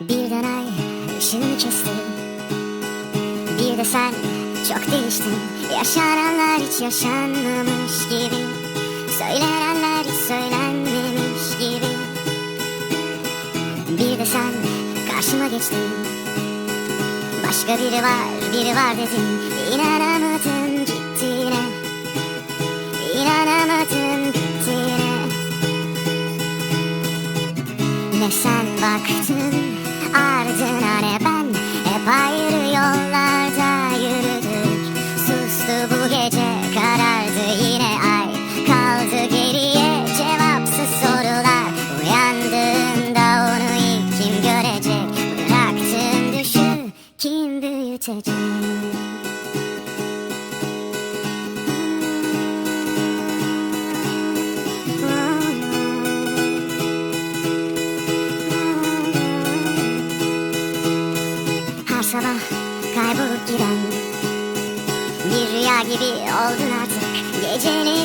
Birden ay ışığını kesti Bir de sen çok değiştin. Yaşananlar hiç yaşanmamış gibi. Söylenenler hiç söylenmemiş gibi. Bir de sen karşıma geçtin. Başka biri var, biri var dedin. İnanamadım gittiğine. İnanamadım gittiğine. Ne sen baktın ayrı yollarda yürüdük. Sustu bu gece karardı yine ay. Kaldı geriye cevapsız sorular. Uyandığında onu ilk kim görecek? Bıraktığın düşü kim büyütecek sabah kaybolup giden Bir rüya gibi oldun artık. Geceleri